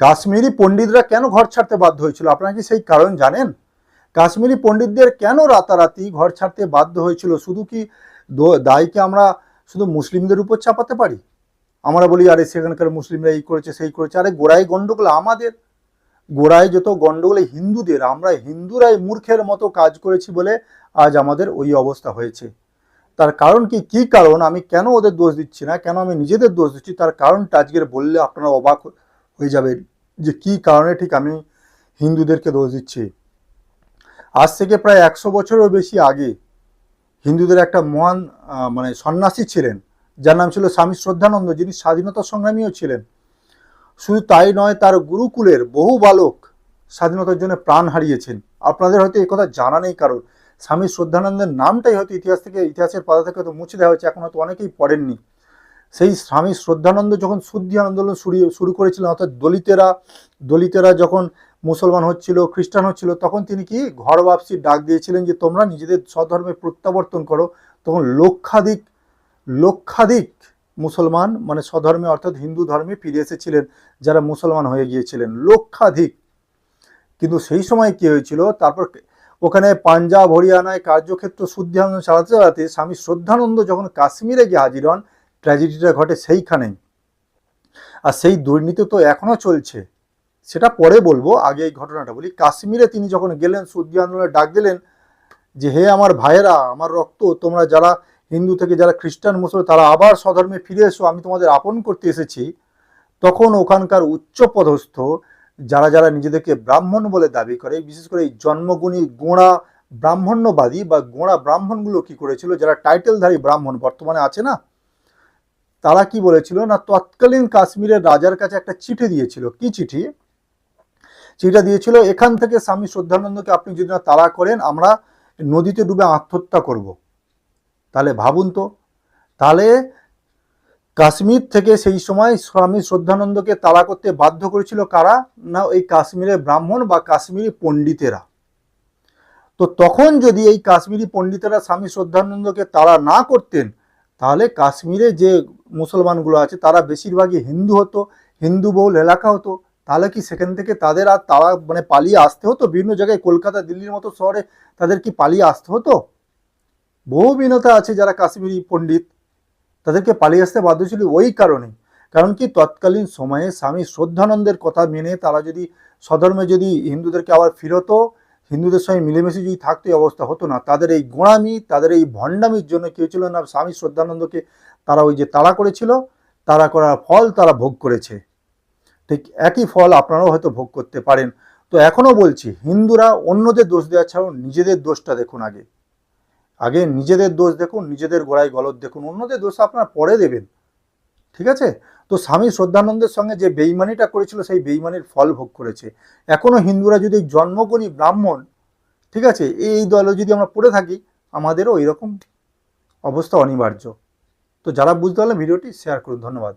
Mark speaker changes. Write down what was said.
Speaker 1: কাশ্মীরি পণ্ডিতরা কেন ঘর ছাড়তে বাধ্য হয়েছিল? আপনারা কি সেই কারণ জানেন? কাশ্মীরি পণ্ডিতদের কেন রাতারাতি ঘর ছাড়তে বাধ্য হয়েছিল? শুধু কি দায়কে আমরা শুধু মুসলিমদের উপর চাপাতে পারি? আমরা বলি, আরে, সেখানকার মুসলিমরা এই করেছে, সেই করেছে। আরে, গোড়ায় গন্ডগোল আমাদের। গোড়ায় যত গন্ডগোল হিন্দুদের, আমরা হিন্দুরাই মূর্খের মতো কাজ করেছি বলে আজ আমাদের ওই অবস্থা হয়েছে। তার কারণ কি? কি কারণ? আমি কেন ওদের দোষ দিচ্ছি না? কেন আমি নিজেদের দোষ দিচ্ছি? তার কারণটা আজকের বললে আপনারা অবাক হয়ে যাবেন। যে কি কারণে ঠিক আমি হিন্দুদেরকে দোষ দিচ্ছি? আজ থেকে প্রায় একশো বছরেরও বেশি আগে হিন্দুদের একটা মহান মানে সন্ন্যাসী ছিলেন, যার নাম ছিল স্বামী শ্রদ্ধানন্দ, যিনি স্বাধীনতা সংগ্রামীও ছিলেন। শুধু তাই নয়, তার গুরুকুলের বহু বালক স্বাধীনতার জন্য প্রাণ হারিয়েছেন। আপনাদের হয়তো এই কথা জানা নেই কারণ স্বামী শ্রদ্ধানন্দের নামটাই হয়তো ইতিহাস থেকে, ইতিহাসের পাতা থেকে হয়তো মুছে দেওয়া হয়েছে, এখন হয়তো অনেকেই পড়েননি। সেই স্বামী শ্রদ্ধানন্দ যখন শুদ্ধি আন্দোলন শুরু শুরু করেছিলেন, অর্থাৎ দলিতেরা দলিতেরা যখন মুসলমান হচ্ছিল, খ্রিস্টান হচ্ছিল, তখন তিনি কি ঘর বাপসির ডাক দিয়েছিলেন যে, তোমরা নিজেদের স্বধর্মে প্রত্যাবর্তন করো। তখন লক্ষাধিক লক্ষাধিক মুসলমান মানে স্বধর্মে, অর্থাৎ হিন্দু ধর্মে ফিরে এসেছিলেন, যারা মুসলমান হয়ে গিয়েছিলেন, লক্ষাধিক। কিন্তু সেই সময় কি হয়েছিল? তারপর ওখানে পাঞ্জাব, হরিয়ানায় কার্যক্ষেত্র শুদ্ধি আন্দোলন চালাতে চালাতে স্বামী শ্রদ্ধানন্দ যখন কাশ্মীরে গিয়ে হাজির হন ট্র্যাজেডিটা ঘটে সেইখানেই। আর সেই দুর্নীতি তো এখনও চলছে। সেটা পরে বলব, আগে এই ঘটনাটা বলি। কাশ্মীরে তিনি যখন গেলেন শুদ্ধি আন্দোলনে ডাক দিলেন যে, হে আমার ভাইয়েরা, আমার রক্ত, তোমরা যারা হিন্দু থেকে যারা খ্রিস্টান মুসলমান তারা আবার স্বধর্মে ফিরে এসো, আমি তোমাদের আপন করতে এসেছি। তখন ওখানকার উচ্চপদস্থ যারা যারা নিজেদেরকে ব্রাহ্মণ বলে দাবি করে, বিশেষ করে এই জন্মগুণী গোঁড়া ব্রাহ্মণ্যবাদী বা গোঁড়া ব্রাহ্মণগুলো কি করেছিল, যারা টাইটেলধারী ব্রাহ্মণ, বর্তমানে আছে না? তারা কি বলেছিল? না, তৎকালীন কাশ্মীরের রাজার কাছে একটা চিঠি দিয়েছিল। কি চিঠি? চিঠিটা দিয়েছিল, এখান থেকে স্বামী শ্রদ্ধানন্দকে আপনি যদি না তাড়া করেন, আমরা নদীতে ডুবে আত্মহত্যা করব। তাহলে ভাবুন তো, তাহলে কাশ্মীর থেকে সেই সময় স্বামী শ্রদ্ধানন্দকে তাড়া করতে বাধ্য করেছিল কারা? না এই কাশ্মীরের ব্রাহ্মণ বা কাশ্মীরি পণ্ডিতেরা। তো তখন যদি এই কাশ্মীরি পণ্ডিতেরা স্বামী শ্রদ্ধানন্দকে তাড়া না করতেন তাহলে কাশ্মীরে যে মুসলমানগুলো আছে, তারা বেশিরভাগই হিন্দু হতো, হিন্দু বহুল এলাকা হতো। তাহলে কি সেখান থেকে তাদের আর তারা মানে পালিয়ে আসতে হতো? বিভিন্ন জায়গায় কলকাতা, দিল্লির মতো শহরে তাদের কি পালিয়ে আসতে হতো? বহু বিনতা আছে যারা কাশ্মীরি পণ্ডিত, তাদেরকে পালিয়ে আসতে বাধ্য ছিল ওই কারণে কারণ কি তৎকালীন সময়ে স্বামী শ্রদ্ধানন্দের কথা মেনে তারা যদি স্বধর্মে যদি হিন্দুদেরকে আবার ফিরতো হিন্দুদের সঙ্গে মিলেমিশে যদি থাকতো, এই অবস্থা হতো না। তাদের এই গোঁড়ামি, তাদের এই ভণ্ডামির জন্য কি হয়েছিল না। স্বামী শ্রদ্ধানন্দকে তারা ওই যে তাড়া করেছিল তারা করার ফল তারা ভোগ করেছে। ঠিক একই ফল আপনারাও হয়তো ভোগ করতে পারেন। তো এখনও বলছি, হিন্দুরা অন্যদের দোষ দেওয়া ছাড়াও নিজেদের দোষটা দেখুন আগে। আগে নিজেদের দোষ দেখুন, নিজেদের গোড়ায় গলত দেখুন। অন্যদের দোষ আপনারা পরে দেবেন। ঠিক আছে? তো স্বামী শ্রদ্ধানন্দের সঙ্গে যে বেইমানিটা করেছিল, সেই বেইমানির ফল ভোগ করেছে। এখনও হিন্দুরা যদি জন্মগণী ব্রাহ্মণ, ঠিক আছে, এই দলে যদি আমরা পড়ে থাকি, আমাদেরও ওই রকম অবস্থা অনিবার্য। তো যারা বুঝতে পারলে ভিডিওটি শেয়ার করুন। ধন্যবাদ।